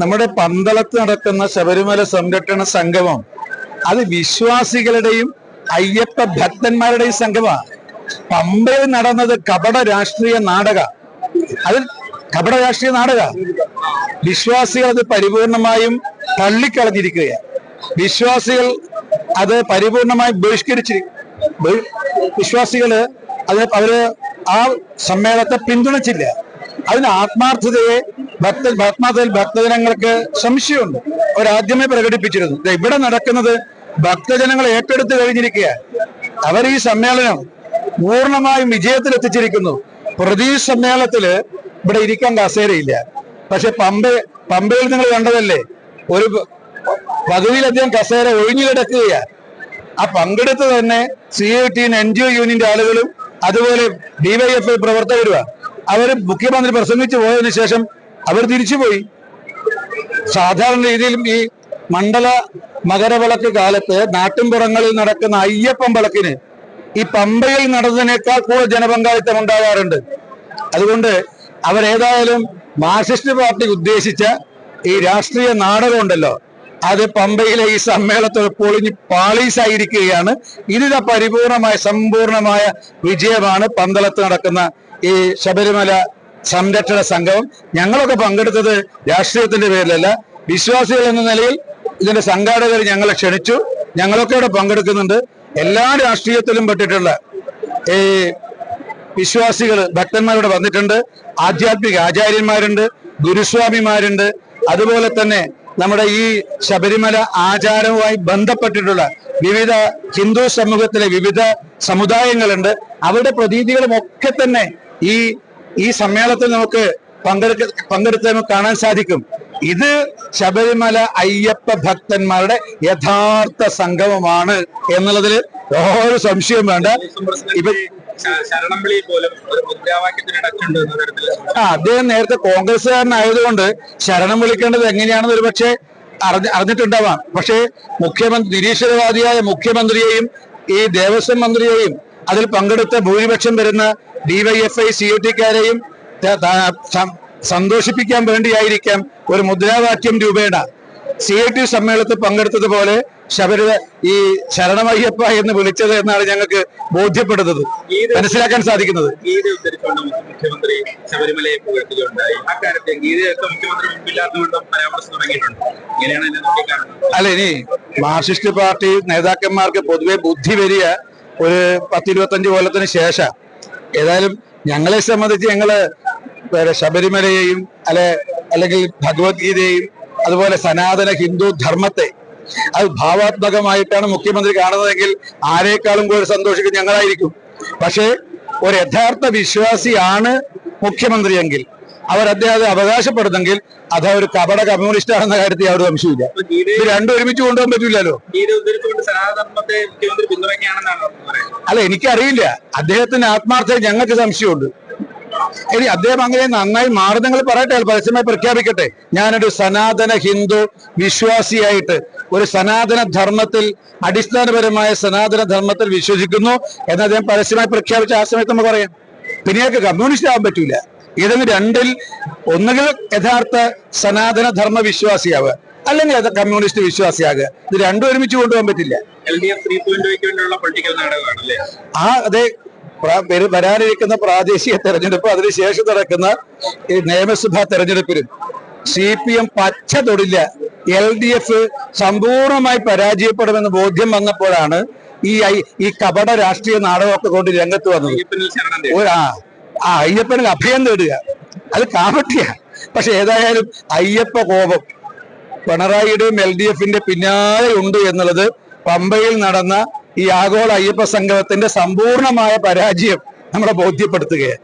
നമ്മുടെ പന്തളത്ത് നടക്കുന്ന ശബരിമല സംരക്ഷണ സംഗമം അത് വിശ്വാസികളുടെയും അയ്യപ്പ ഭക്തന്മാരുടെയും സംഗമമാണ്. പമ്പയിൽ നടന്നത് കപട രാഷ്ട്രീയ നാടക. അതിൽ കപട രാഷ്ട്രീയ നാടക. വിശ്വാസികൾ അത് പരിപൂർണമായും തള്ളിക്കളഞ്ഞിരിക്കുകയാണ്. വിശ്വാസികൾ അത് പരിപൂർണമായി ബഹിഷ്കരിച്ചിരിക്കും ബഹി- വിശ്വാസികൾ അത് അവർ ആ സമ്മേളനത്തെ പിന്തുണച്ചില്ല. അതിന് ആത്മാർത്ഥതയെ ഭക്ത ആത്മാർത്ഥതയിൽ ഭക്തജനങ്ങൾക്ക് സംശയമുണ്ട്. അവരാദ്യമേ പ്രകടിപ്പിച്ചിരുന്നു. ഇവിടെ നടക്കുന്നത് ഭക്തജനങ്ങൾ ഏറ്റെടുത്തു കഴിഞ്ഞിരിക്കുക അവർ ഈ സമ്മേളനം പൂർണമായും വിജയത്തിൽ എത്തിച്ചിരിക്കുന്നു പ്രതി സമ്മേളനത്തിൽ ഇവിടെ ഇരിക്കാൻ കസേരയില്ല. പക്ഷെ പമ്പ പമ്പയിൽ നിങ്ങൾ കണ്ടതല്ലേ? ഒരു പകുതിയിലധികം കസേര ഒഴിഞ്ഞു കിടക്കുകയാണ് ആ പങ്കെടുത്ത് തന്നെ C I T N G O യൂണിയന്റെ ആളുകളും അതുപോലെ ഡിവൈഎഫ്ഐ പ്രവർത്തകരുമാണ് അവർ മുഖ്യമന്ത്രി പ്രസംഗിച്ചു പോയതിനു ശേഷം അവർ തിരിച്ചുപോയി. സാധാരണ രീതിയിലും ഈ മണ്ഡല മകരവിളക്ക് കാലത്ത് നാട്ടിൻപുറങ്ങളിൽ നടക്കുന്ന അയ്യപ്പൻ വിളക്കിന് ഈ പമ്പയിൽ നടന്നതിനേക്കാൾ കൂടുതൽ ജനപങ്കാളിത്തം ഉണ്ടാകാറുണ്ട്. അതുകൊണ്ട് അവരേതായാലും മാർക്സിസ്റ്റ് പാർട്ടി ഉദ്ദേശിച്ച ഈ രാഷ്ട്രീയ നാടകമുണ്ടല്ലോ അത് പമ്പയിലെ ഈ സമ്മേളനത്തോട് പൊളിഞ്ഞ് പാളീസായിരിക്കുകയാണ്. ഇതിന പരിപൂർണമായ സമ്പൂർണമായ വിജയമാണ് പന്തളത്ത് നടക്കുന്ന ഈ ശബരിമല സംരക്ഷണ സംഘം ഞങ്ങളൊക്കെ പങ്കെടുത്തത് രാഷ്ട്രീയത്തിന്റെ പേരിലല്ല. വിശ്വാസികൾ എന്ന നിലയിൽ ഇതിന്റെ സംഘാടകർ ഞങ്ങളെ ക്ഷണിച്ചു. ഞങ്ങളൊക്കെ ഇവിടെ പങ്കെടുക്കുന്നുണ്ട്. എല്ലാ രാഷ്ട്രീയത്തിലും പെട്ടിട്ടുള്ള ഈ വിശ്വാസികൾ ഭക്തന്മാരോട് വന്നിട്ടുണ്ട്. ആധ്യാത്മിക ആചാര്യന്മാരുണ്ട് ഗുരുസ്വാമിമാരുണ്ട്. അതുപോലെ തന്നെ നമ്മുടെ ഈ ശബരിമല ആചാരവുമായി ബന്ധപ്പെട്ടിട്ടുള്ള വിവിധ ഹിന്ദു സമൂഹത്തിലെ വിവിധ സമുദായങ്ങളുണ്ട്. അവരുടെ പ്രതീതികളും ഒക്കെ തന്നെ ഈ ഈ സമ്മേളനത്തിൽ നമുക്ക് പങ്കെടുക്ക പങ്കെടുത്ത് നമുക്ക് കാണാൻ സാധിക്കും. ഇത് ശബരിമല അയ്യപ്പ ഭക്തന്മാരുടെ യഥാർത്ഥ സംഗമമാണ് എന്നുള്ളതിൽ ഒരു സംശയം വേണ്ട. ഇപ്പൊ ആ അദ്ദേഹം നേരത്തെ കോൺഗ്രസ്സുകാരനായതുകൊണ്ട് ശരണം വിളിക്കേണ്ടത് എങ്ങനെയാണെന്ന് ഒരു പക്ഷേ അറിഞ്ഞ അറിഞ്ഞിട്ടുണ്ടാവാം. പക്ഷേ മുഖ്യമന്ത്രി നിരീശ്വരവാദിയായ മുഖ്യമന്ത്രിയെയും ഈ ദേവസ്വം മന്ത്രിയെയും അതിൽ പങ്കെടുത്ത ഭൂരിപക്ഷം വരുന്ന ഡിവൈഎഫ്ഐ സി ഒ ടിക്കാരെയും സന്തോഷിപ്പിക്കാൻ വേണ്ടിയായിരിക്കാം ഒരു മുദ്രാവാക്യം രൂപേണ. സി ഐ ടി സമ്മേളനത്തിൽ പങ്കെടുത്തതുപോലെ ശബരി ഈ ശരണമയ്യപ്പ എന്ന് വിളിച്ചത് എന്നാണ് ഞങ്ങൾക്ക് ബോധ്യപ്പെടുന്നത് മനസ്സിലാക്കാൻ സാധിക്കുന്നത്. അല്ല ഇനി മാർക്സിസ്റ്റ് പാർട്ടി നേതാക്കന്മാർക്ക് പൊതുവെ ബുദ്ധി വരിക ഒരു പത്തിരുപത്തഞ്ച് കൊല്ലത്തിന് ശേഷം ഏതായാലും ഞങ്ങളെ സംബന്ധിച്ച് ഞങ്ങൾ ശബരിമലയെയും അല്ലെ അല്ലെങ്കിൽ ഭഗവത്ഗീതയെയും അതുപോലെ സനാതന ഹിന്ദു ധർമ്മത്തെ അത് ഭാവാത്മകമായിട്ടാണ് മുഖ്യമന്ത്രി കാണുന്നതെങ്കിൽ ആരേക്കാളും കൂടുതൽ സന്തോഷിക്കും ഞങ്ങളായിരിക്കും. പക്ഷേ ഒരു യഥാർത്ഥ വിശ്വാസിയാണ് മുഖ്യമന്ത്രിയെങ്കിൽ അവർ അദ്ദേഹത്തെ അവകാശപ്പെടുന്നെങ്കിൽ അത് ഒരു കപട കമ്മ്യൂണിസ്റ്റ് ആണെന്ന കാര്യത്തിൽ അവർ സംശയമില്ല രണ്ടും ഒരുമിച്ച് കൊണ്ടുപോകാൻ പറ്റില്ലല്ലോ സനാതനധർമ്മത്തെ മുഖ്യമന്ത്രി പിന്തുണയ്ക്കുകയാണെന്നാണ് അല്ല എനിക്കറിയില്ല. അദ്ദേഹത്തിന് ആത്മാർത്ഥത ഞങ്ങൾക്ക് സംശയമുണ്ട്. ഇനി അദ്ദേഹം അങ്ങനെ നന്നായി മാറുന്നെങ്കിൽ പറയട്ടെ പരസ്യമായി പ്രഖ്യാപിക്കട്ടെ. ഞാനൊരു സനാതന ഹിന്ദു വിശ്വാസിയായിട്ട് ഒരു സനാതന ധർമ്മത്തിൽ അടിസ്ഥാനപരമായ സനാതന ധർമ്മത്തിൽ വിശ്വസിക്കുന്നു എന്ന് അദ്ദേഹം പരസ്യമായി പ്രഖ്യാപിച്ച ആ സമയത്ത് നമുക്ക് പറയാം. പിന്നെ കമ്മ്യൂണിസ്റ്റ് ആവാൻ പറ്റൂല. ഏതെങ്കിലും രണ്ടിൽ ഒന്നുകിൽ യഥാർത്ഥ സനാതന ധർമ്മ വിശ്വാസിയാവുക. അല്ലെങ്കിൽ അത് കമ്മ്യൂണിസ്റ്റ് വിശ്വാസിയാകുക. ഇത് രണ്ടും ഒരുമിച്ച് കൊണ്ടുപോകാൻ പറ്റില്ല. ആ അതെ. വരാനിരിക്കുന്ന പ്രാദേശിക തെരഞ്ഞെടുപ്പ് അതിനുശേഷം നടക്കുന്ന ഈ നിയമസഭാ തെരഞ്ഞെടുപ്പിലും സി പി എം പച്ച തൊടില്ല. എൽ ഡി എഫ് സമ്പൂർണമായി പരാജയപ്പെടുമെന്ന് ബോധ്യം വന്നപ്പോഴാണ് ഈ ഈ കപട രാഷ്ട്രീയ നാടകമൊക്കെ കൊണ്ട് രംഗത്ത് വന്നത്. ആ അയ്യപ്പനിൽ അഭയം തേടുക. അത് കാപട്ടിയ പക്ഷെ ഏതായാലും അയ്യപ്പ കോപം. പിണറായിയുടെയും എൽ ഡി എഫിന്റെ പിന്നാലെ ഉണ്ട് എന്നുള്ളത് പമ്പയിൽ നടന്ന ഈ ആഗോള അയ്യപ്പ സംഗമത്തിന്റെ സമ്പൂർണമായ പരാജയം നമ്മളെ ബോധ്യപ്പെടുത്തുകയാണ്.